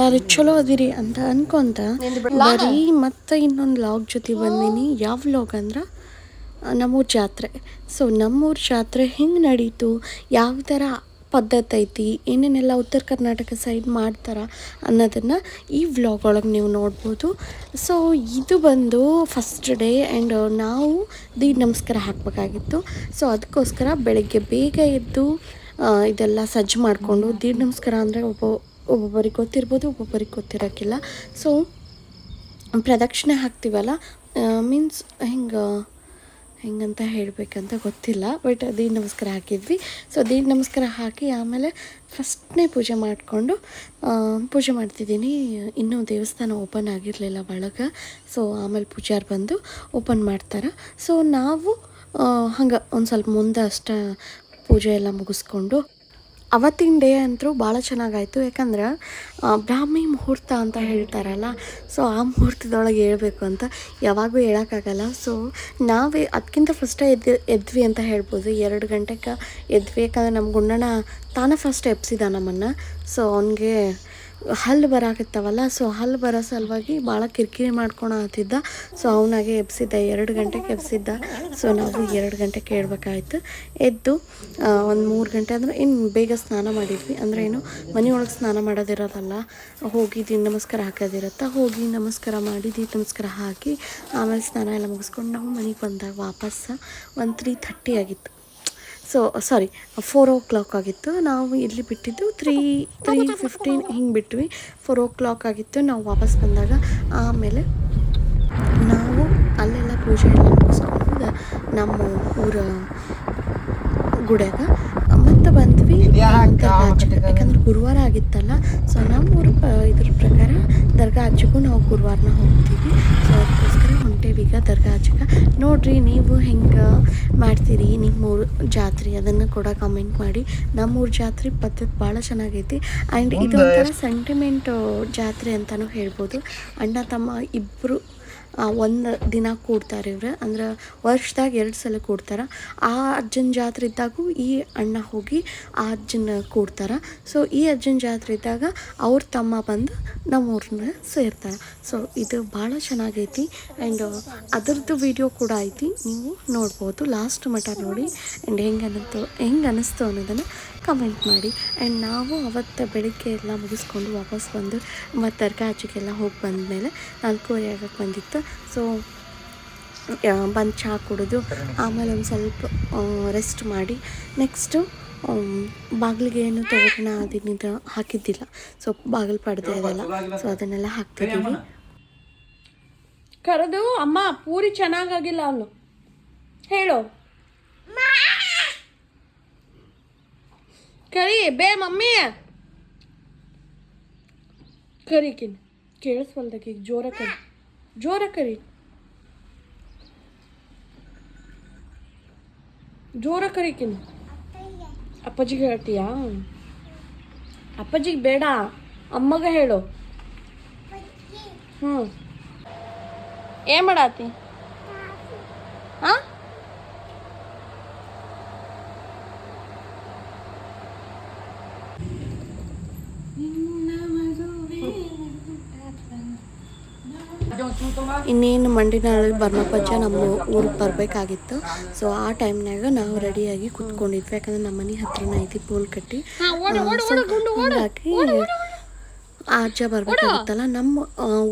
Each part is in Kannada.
ಎಲ್ಲರೂ ಚಲೋ ಅದಿರಿ ಅಂತ ಅನ್ಕೊಂತ ಬರೀ ಮತ್ತೆ ಇನ್ನೊಂದು ಲಾಗ್ ಜೊತೆ ಬಂದೀನಿ. ಯಾವ ಲಾಗ್ ಅಂದ್ರೆ? ನಮ್ಮೂರ್ ಜಾತ್ರೆ. ಸೊ ನಮ್ಮೂರ ಜಾತ್ರೆ ಹೆಂಗೆ ನಡೀತು? ಯಾವ ಥರ ಪದ್ಧತಿ ಐತಿ? ಏನೇನೆಲ್ಲ ಉತ್ತರ ಕರ್ನಾಟಕ ಸೈಡ್ ಮಾಡ್ತಾರ ಅನ್ನೋದನ್ನು ಈ ವ್ಲಾಗ್ ಒಳಗೆ ನೀವು ನೋಡ್ಬೋದು. ಸೊ ಇದು ಬಂದು ಫಸ್ಟ್ ಡೇ ಆ್ಯಂಡ್ ನಾವು ದೀಡ್ ನಮಸ್ಕಾರ ಹಾಕಬೇಕಾಗಿತ್ತು. ಸೊ ಅದಕ್ಕೋಸ್ಕರ ಬೆಳಗ್ಗೆ ಬೇಗ ಎದ್ದು ಇದೆಲ್ಲ ಸಜ್ಜು ಮಾಡಿಕೊಂಡು ದೀಡ್ ನಮಸ್ಕಾರ ಅಂದರೆ ಒಬ್ಬ ಒಬ್ಬೊಬ್ಬರಿಗೆ ಗೊತ್ತಿರ್ಬೋದು, ಒಬ್ಬೊಬ್ಬರಿಗೆ ಗೊತ್ತಿರೋಕ್ಕಿಲ್ಲ. ಸೊ ಪ್ರದಕ್ಷಿಣೆ ಹಾಕ್ತೀವಲ್ಲ ಮೀನ್ಸ್ ಹಿಂಗೆ, ಹೆಂಗಂತ ಹೇಳಬೇಕಂತ ಗೊತ್ತಿಲ್ಲ ಬಟ್ ದೀಡ್ ನಮಸ್ಕಾರ ಹಾಕಿದ್ವಿ. ಸೊ ದೀಡ್ ನಮಸ್ಕಾರ ಹಾಕಿ ಆಮೇಲೆ ಫಸ್ಟ್ನೇ ಪೂಜೆ ಮಾಡಿಕೊಂಡು ಪೂಜೆ ಮಾಡ್ತಿದ್ದೀನಿ. ಇನ್ನೂ ದೇವಸ್ಥಾನ ಓಪನ್ ಆಗಿರಲಿಲ್ಲ ಒಳಗೆ. ಸೊ ಆಮೇಲೆ ಪೂಜಾರು ಬಂದು ಓಪನ್ ಮಾಡ್ತಾರೆ. ಸೊ ನಾವು ಹಂಗೆ ಒಂದು ಸ್ವಲ್ಪ ಮುಂದೆ ಅಷ್ಟ ಪೂಜೆ ಎಲ್ಲ ಮುಗಿಸ್ಕೊಂಡು ಅವತ್ತಿನ ಡೇ ಅಂತೂ ಭಾಳ ಚೆನ್ನಾಗಾಯಿತು. ಯಾಕಂದ್ರೆ ಬ್ರಾಹ್ಮಿ ಮುಹೂರ್ತ ಅಂತ ಹೇಳ್ತಾರಲ್ಲ, ಸೊ ಆ ಮುಹೂರ್ತದೊಳಗೆ ಹೇಳಬೇಕು ಅಂತ ಯಾವಾಗೂ ಹೇಳೋಕ್ಕಾಗಲ್ಲ. ಸೊ ನಾವೇ ಅದಕ್ಕಿಂತ ಫಸ್ಟೇ ಎದ್ದು ಎದ್ವಿ ಅಂತ ಹೇಳ್ಬೋದು. ಎರಡು ಗಂಟೆಗೆ ಎದ್ವಿ. ಯಾಕಂದ್ರೆ ನಮ್ಮ ಗುಂಡಣ್ಣ ತಾನೇ ಫಸ್ಟ್ ಎಬ್ಸಿದ ನಮ್ಮನ್ನು. ಸೊ ಅವನಿಗೆ ಹಲ್ಲು ಬರಾಕತ್ತವಲ್ಲ ಸೊ ಹಲ್ಲು ಬರೋ ಸಲುವಾಗಿ ಭಾಳ ಕಿರಿಕಿರಿ ಮಾಡ್ಕೊಳತ್ತಿದ್ದ ಸೊ ಅವನಾಗೆ ಎಬ್ಸಿದ್ದ, ಎರಡು ಗಂಟೆಗೆ ಎಬ್ಸಿದ್ದ. ಸೊ ನಾವು ಎರಡು ಗಂಟೆ ಕೇಳಬೇಕಾಯ್ತು ಎದ್ದು ಒಂದು ಮೂರು ಗಂಟೆ ಅಂದರೆ ಇನ್ನು ಬೇಗ ಸ್ನಾನ ಮಾಡಿದ್ವಿ. ಅಂದರೆ ಏನು, ಮನೆಯೊಳಗೆ ಸ್ನಾನ ಮಾಡೋದಿರೋದಲ್ಲ ಹೋಗಿ ದಿನ ನಮಸ್ಕಾರ ಹಾಕೋದಿರತ್ತೆ, ಹೋಗಿ ನಮಸ್ಕಾರ ಮಾಡಿ ದೀಪ ನಮಸ್ಕಾರ ಹಾಕಿ ಆಮೇಲೆ ಸ್ನಾನ ಎಲ್ಲ ಮುಗಿಸ್ಕೊಂಡು ನಾವು ಮನೆಗೆ ಬಂದಾಗ ವಾಪಸ್ ಒಂದು ತ್ರೀ ಥರ್ಟಿ ಆಗಿತ್ತು. So sorry four o'clock ಆಗಿತ್ತು. ನಾವು ಇಲ್ಲಿ ಬಿಟ್ಟಿದ್ದು ತ್ರೀ ತ್ರೀ ಫಿಫ್ಟೀನ್ ಹಿಂಗೆ ಬಿಟ್ವಿ. ಫೋರ್ ಓ ಕ್ಲಾಕ್ ಆಗಿತ್ತು. ನಾವು ವಾಪಸ್ ಬಂದಾಗ ಆಮೇಲೆ ನಾವು ಅಲ್ಲೆಲ್ಲ ಪೂಜೆ ಎಲ್ಲ ಮುಗಿಸ್ಕೊಂಡು ನಮ್ಮ ಊರ ಗುಡ್ಯಾಗ ಬಂದ್ವಿ. ಆಚೆಗೆ ಯಾಕಂದ್ರೆ ಗುರುವಾರ ಆಗಿತ್ತಲ್ಲ ಸೊ ನಮ್ಮೂರು ಇದ್ರ ಪ್ರಕಾರ ದರ್ಗಾ ಆಚೆಗೂ ನಾವು ಗುರುವಾರನ ಹೋಗ್ತೀವಿ. ಸೊ ಅದಕ್ಕೋಸ್ಕರ ಹೊಂಟೇವಿ ಈಗ ದರ್ಗಾ ಆಚೆಗೆ ನೋಡ್ರಿ ನೀವು ಹೆಂಗೆ ಮಾಡ್ತೀರಿ? ನಿಮ್ಮೂರು ಜಾತ್ರೆ ಅದನ್ನು ಕೂಡ ಕಮೆಂಟ್ ಮಾಡಿ. ನಮ್ಮೂರ ಜಾತ್ರೆ ಪದ್ಧತಿ ಭಾಳ ಚೆನ್ನಾಗೈತಿ. ಆ್ಯಂಡ್ ಇದು ಒಂಥರ ಸೆಂಟಿಮೆಂಟ್ ಜಾತ್ರೆ ಅಂತಲೂ ಹೇಳ್ಬೋದು. ಅಣ್ಣ ತಮ್ಮ ಇಬ್ಬರು ಒಂದು ದಿನ ಕೂಡ್ತಾರೆ ಇವ್ರು. ಅಂದ್ರೆ ವರ್ಷದಾಗ ಎರಡು ಸಲ ಕೂಡ್ತಾರೆ. ಆ ಅಜ್ಜನ ಜಾತ್ರೆ ಇದ್ದಾಗೂ ಈ ಅಣ್ಣ ಹೋಗಿ ಆ ಅಜ್ಜನ ಕೂಡ್ತಾರೆ. ಸೊ ಈ ಅಜ್ಜನ ಜಾತ್ರೆ ಇದ್ದಾಗ ಅವ್ರ ತಮ್ಮ ಬಂದು ನಮ್ಮೂರನ್ನ ಸೇರ್ತಾರೆ. ಸೊ ಇದು ಭಾಳ ಚೆನ್ನಾಗೈತಿ. ಆ್ಯಂಡ್ ಅದರದ್ದು ವಿಡಿಯೋ ಕೂಡ ಐತಿ. ನೀವು ನೋಡ್ಬೋದು. ಲಾಸ್ಟ್ ಮಟ್ಟ ನೋಡಿ. ಆ್ಯಂಡ್ ಹೆಂಗೆ ಅನ್ನಿಸ್ತು ಹೆಂಗೆ ಅನ್ನಿಸ್ತು ಅನ್ನೋದನ್ನು ಕಮೆಂಟ್ ಮಾಡಿ. ಆ್ಯಂಡ್ ನಾವು ಅವತ್ತು ಬೆಳಿಗ್ಗೆ ಎಲ್ಲ ಮುಗಿಸ್ಕೊಂಡು ವಾಪಸ್ ಬಂದು ಮತ್ತು ತರಕಾರಿ ಆಚೆಗೆಲ್ಲ ಹೋಗಿ ಬಂದಮೇಲೆ ನಾಲ್ಕೂವರೆ ಆಗಕ್ಕೆ ಬಂದಿತ್ತು. ಸೊ ಬಂದು ಚಹಾ ಕುಡಿದು ಆಮೇಲೆ ಒಂದು ಸ್ವಲ್ಪ ರೆಸ್ಟ್ ಮಾಡಿ. ನೆಕ್ಸ್ಟು ಬಾಗಿಲಿಗೆ ಏನು ತೋರಣ ಅದನ್ನಿಂದ ಹಾಕಿದ್ದಿಲ್ಲ. ಸೊ ಬಾಗಿಲು ಪಡೆದೇ ಇದೆಲ್ಲ ಸೊ ಅದನ್ನೆಲ್ಲ ಹಾಕ್ತಿದ್ದೀವಿ ಕರೆದು, ಅಮ್ಮ, ಪೂರಿ ಚೆನ್ನಾಗಾಗಿಲ್ಲ ಅವನು ಹೇಳು. ಕರಿ, ಬೇ ಮಮ್ಮಿ. ಕರಿಕಿನ್ ಕೇಳಿಸ್ವಲ್ದಕ್ಕೆ ಜೋರ ಕರಿ. ಜೋರ ಕರಿ. ಜೋರ ಕರಿಕಿನ್ ಅಪ್ಪಾಜಿಗೆ ಹೇಳ್ತೀಯಾ? ಅಪ್ಪಾಜಿಗೆ ಬೇಡ. ಅಮ್ಮಗ ಹೇಳು. ಹ್ಞೂ ಏನ್ ಮಾಡಾತಿ? ಇನ್ನೇನು ಮಂಡಿನಾಳಲ್ಲಿ ಬರ್ಮಪ್ಪಜ್ಜ ನಮ್ಮ ಊರಿಗೆ ಬರಬೇಕಾಗಿತ್ತು. ಸೊ ಆ ಟೈಮ್ನಾಗ ನಾವು ರೆಡಿಯಾಗಿ ಕುತ್ಕೊಂಡಿದ್ವಿ. ಯಾಕಂದ್ರೆ ನಮ್ಮ ಮನೆ ಹತ್ರನ ಐತಿ ಪೂಲ್ ಕಟ್ಟಿ. ಹಾಕಿ ಹಂಗಾಗಿ ಆ ಅಜ್ಜ ಬರ್ಬೇಕಾಗುತ್ತಲ್ಲ, ನಮ್ಮ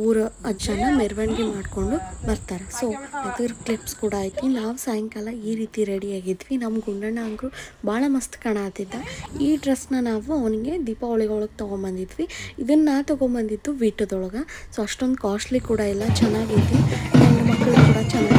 ಊರ ಅಜ್ಜನ ಮೆರವಣಿಗೆ ಮಾಡಿಕೊಂಡು ಬರ್ತಾರೆ. ಸೊ ಅದ್ರ ಕ್ಲಿಪ್ಸ್ ಕೂಡ ಐತಿ ನಾವು ಸಾಯಂಕಾಲ ಈ ರೀತಿ ರೆಡಿ ಆಗಿದ್ವಿ. ನಮ್ಮ ಗುಂಡಣ್ಣ ಅಂಕರು ಭಾಳ ಮಸ್ತ್ ಕಾಣತ್ತಿದ್ದ ಈ ಡ್ರೆಸ್ನ ನಾವು ಅವನಿಗೆ ದೀಪಾವಳಿಗೆ ಒಳಗೆ ತೊಗೊಂಬಂದಿದ್ವಿ. ಇದನ್ನು ನಾ ತೊಗೊಂಬಂದಿದ್ದು ವೀಟದೊಳಗೆ. ಸೊ ಅಷ್ಟೊಂದು ಕಾಸ್ಟ್ಲಿ ಕೂಡ ಇಲ್ಲ. ಚೆನ್ನಾಗೈತಿ ಹೆಣ್ಣು ಮಕ್ಕಳು ಕೂಡ ಚೆನ್ನಾಗಿಲ್ಲ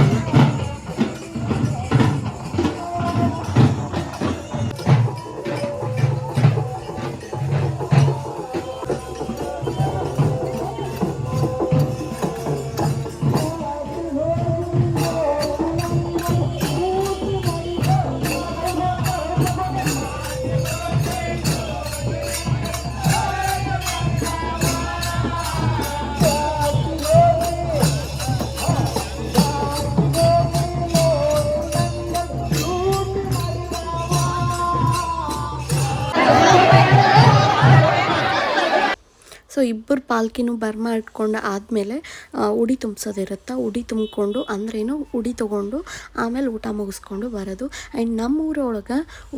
ಸೊ ಇಬ್ಬರು ಪಾಲ್ಕಿನೂ ಬರ್ಮ ಇಟ್ಕೊಂಡು ಆದಮೇಲೆ ಉಡಿ ತುಂಬಿಸೋದಿರುತ್ತೆ, ಉಡಿ ತುಂಬಿಕೊಂಡು ಅಂದ್ರೇನು ಉಡಿ ತೊಗೊಂಡು ಆಮೇಲೆ ಊಟ ಮುಗಿಸ್ಕೊಂಡು ಬರೋದು. ಆ್ಯಂಡ್ ನಮ್ಮ ಊರೊಳಗೆ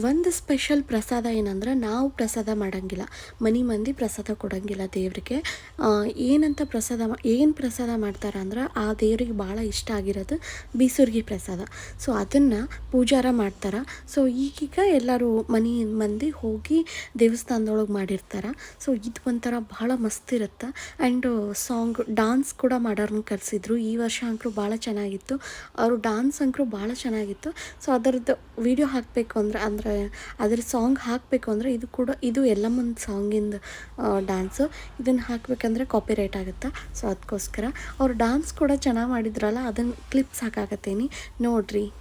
ಒಂದು ಸ್ಪೆಷಲ್ ಪ್ರಸಾದ ಏನಂದ್ರೆ ನಾವು ಪ್ರಸಾದ ಮಾಡೋಂಗಿಲ್ಲ, ಮನೆ ಮಂದಿ ಪ್ರಸಾದ ಕೊಡಂಗಿಲ್ಲ ದೇವ್ರಿಗೆ. ಏನಂತ ಪ್ರಸಾದ ಏನು ಪ್ರಸಾದ ಮಾಡ್ತಾರೆ ಅಂದ್ರೆ ಆ ದೇವ್ರಿಗೆ ಭಾಳ ಇಷ್ಟ ಆಗಿರೋದು ಬೀಸುರ್ಗಿ ಪ್ರಸಾದ. ಸೊ ಅದನ್ನು ಪೂಜಾರ ಮಾಡ್ತಾರೆ. ಸೊ ಈಗೀಗ ಎಲ್ಲರೂ ಮನೆ ಮಂದಿ ಹೋಗಿ ದೇವಸ್ಥಾನದೊಳಗೆ ಮಾಡಿರ್ತಾರೆ. ಸೊ ಇದು ಒಂಥರ ಭಾಳ ಮಸ್ತ್ ಇರುತ್ತೆ ಆ್ಯಂಡ್ ಸಾಂಗ್, ಡಾನ್ಸ್ ಕೂಡ ಮಾಡೋರ್ನ ಕರೆಸಿದ್ರು. ಈ ವರ್ಷ ಅಂಕರು ಭಾಳ ಚೆನ್ನಾಗಿತ್ತು. ಅವರು ಡಾನ್ಸ್ ಅಂಕರು ಭಾಳ ಚೆನ್ನಾಗಿತ್ತು. ಸೊ ಅದರದ್ದು ವಿಡಿಯೋ ಹಾಕಬೇಕು ಅಂದ್ರೆ, ಅಂದರೆ ಅದ್ರ ಸಾಂಗ್ ಹಾಕಬೇಕು ಅಂದರೆ ಇದು ಕೂಡ, ಇದು ಎಲ್ಲಮ್ಮನ ಸಾಂಗಿಂದು ಡ್ಯಾನ್ಸು ಇದನ್ನು ಹಾಕಬೇಕಂದ್ರೆ ಕಾಪಿರೈಟ್ ಆಗುತ್ತೆ? ಸೊ ಅದಕ್ಕೋಸ್ಕರ ಅವ್ರು ಡಾನ್ಸ್ ಕೂಡ ಚೆನ್ನಾಗಿ ಮಾಡಿದ್ರಲ್ಲ ಅದನ್ನು ಕ್ಲಿಪ್ಸ್ ಹಾಕಾಕತ್ತೀನಿ. ನೋಡ್ರಿ.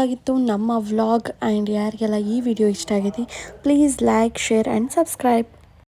ಇದಾಗಿತ್ತು ನಮ್ಮ ವ್ಲಾಗ್ ಆ್ಯಂಡ್ ಯಾರಿಗೆಲ್ಲ ಈ ವಿಡಿಯೋ ಇಷ್ಟ ಆಗಿದೆ please like share and subscribe